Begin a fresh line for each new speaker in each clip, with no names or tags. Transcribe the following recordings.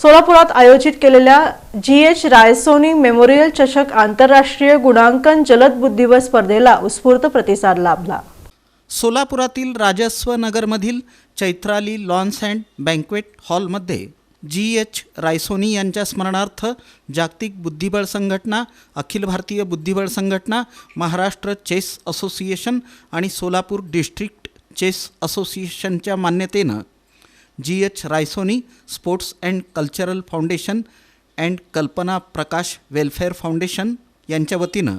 सोलापुरात आयोजित केलेल्या जी एच रायसोनी मेमोरियल चषक आंतरराष्ट्रीय गुणांकन जलद बुद्धिबळ स्पर्धेला उत्स्फूर्त प्रतिसाद लाभला.
सोलापुरातील राजस्व नगरमधील चैत्राली लॉन्स अँड बँक्वेट हॉलमध्ये जी एच रायसोनी यांच्या स्मरणार्थ जागतिक बुद्धिबळ संघटना अखिल भारतीय बुद्धिबळ संघटना महाराष्ट्र चेस असोसिएशन आणि सोलापूर डिस्ट्रिक्ट चेस असोसिएशनच्या मान्यतेनं G H Raisoni sports and cultural foundation and Kalpana Prakash welfare foundation यांच्या वतीनं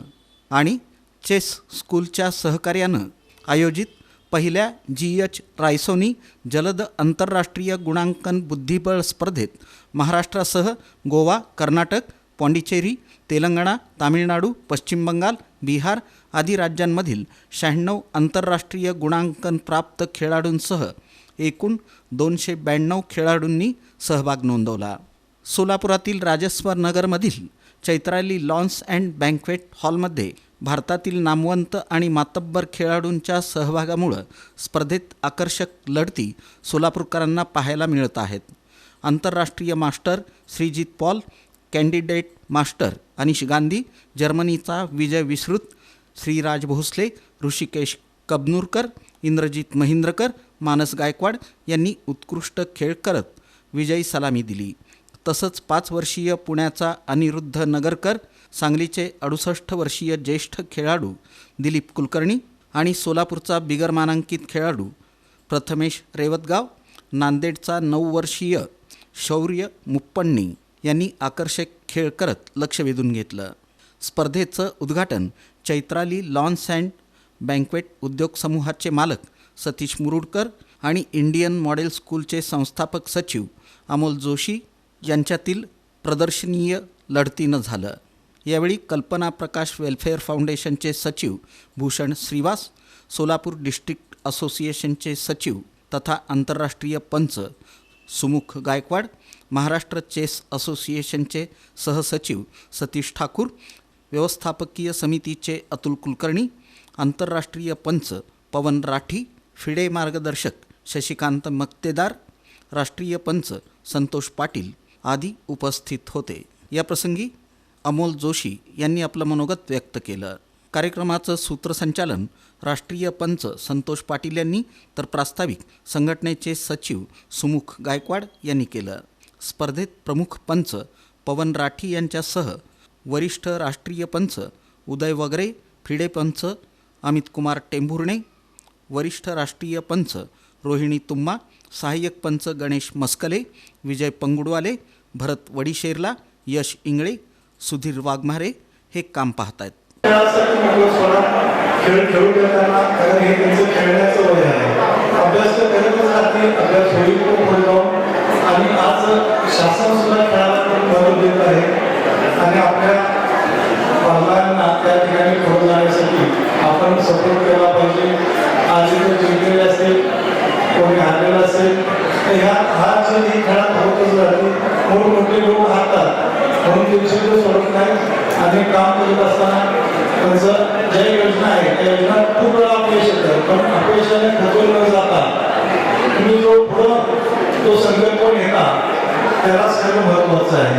आणि चेस स्कूलच्या सहकार्यानं आयोजित पहिल्या जी एच रायसोनी जलद आंतरराष्ट्रीय गुणांकन बुद्धिबळ स्पर्धेत महाराष्ट्रासह गोवा कर्नाटक पाँडिचेरी तेलंगणा तामिळनाडू पश्चिम बंगाल बिहार आदी राज्यांमधील शहाण्णव आंतरराष्ट्रीय गुणांकन प्राप्त खेळाडूंसह एकूण दोनशे ब्याण्णव खेळाडूंनी सहभाग नोंदवला. सोलापुरातील राजस्व नगरमधील चैत्राली लॉन्स अँड बँक्वेट हॉलमध्ये भारतातील नामवंत आणि मातब्बर खेळाडूंच्या सहभागामुळं स्पर्धेत आकर्षक लढती सोलापूरकरांना पाहायला मिळत आहेत. आंतरराष्ट्रीय master Shreejit Paul candidate master Anish Gandhi जर्मनीचा विजय विश्रुत श्रीराज भोसले ऋषिकेश कबनूरकर इंद्रजित महिंद्रकर मानस गायकवाड यांनी उत्कृष्ट खेळ करत विजयी सलामी दिली. तसंच पाच वर्षीय पुण्याचा अनिरुद्ध नगरकर सांगलीचे अडुसष्ट वर्षीय ज्येष्ठ खेळाडू दिलीप कुलकर्णी आणि सोलापूरचा बिगर मानांकित खेळाडू प्रथमेश रेवतगाव नांदेडचा नऊ वर्षीय शौर्य मुप्पण्णी यांनी आकर्षक खेळ करत लक्ष वेधून घेतलं. स्पर्धेचं उद्घाटन चैत्राली लॉन्स अँड बँक्वेट उद्योग समूहाचे मालक सतीश मुरुडकर आणि इंडियन मॉडेल स्कूलचे संस्थापक सचिव अमोल जोशी यांच्यातील प्रदर्शनीय लढतीनं झालं. यावेळी कल्पना प्रकाश वेलफेअर फाउंडेशनचे सचिव भूषण श्रीवास सोलापूर डिस्ट्रिक्ट असोसिएशनचे सचिव तथा आंतरराष्ट्रीय पंच सुमुख गायकवाड महाराष्ट्र चेस असोसिएशनचे सहसचिव सतीश ठाकूर व्यवस्थापकीय समितीचे अतुल कुलकर्णी आंतरराष्ट्रीय पंच पवन राठी फिडे मार्गदर्शक शशिकांत मक्तेदार राष्ट्रीय पंच संतोष पाटील आदी उपस्थित होते. या प्रसंगी अमोल जोशी यांनी आपलं मनोगत व्यक्त केलं. कार्यक्रमाचं सूत्रसंचालन राष्ट्रीय पंच संतोष पाटील यांनी तर प्रास्ताविक संघटनेचे सचिव सुमुख गायकवाड यांनी केलं. स्पर्धेत प्रमुख पंच पवन राठी यांच्यासह वरिष्ठ राष्ट्रीय पंच उदय वगरे फिडे पंच अमित कुमार टेंभुर्णे वरिष्ठ राष्ट्रीय पंच रोहिणी तुम्मा सहाय्यक पंच गणेश मस्कले विजय पंगुडवाले भरत वडीशेरला यश इंगळे सुधीर वाघमारे हे काम पाहत आहेत
म्हणून ते जिद्द सोडत नाही. आणि काम करत असताना त्यांचं ज्या योजना आहे त्या योजना खूप वेळा अपयश येतात पण अपयशाने खचून न जाता तुम्ही जो पुढं तो संकल्प नेता त्यालाच खरं महत्वाचं आहे.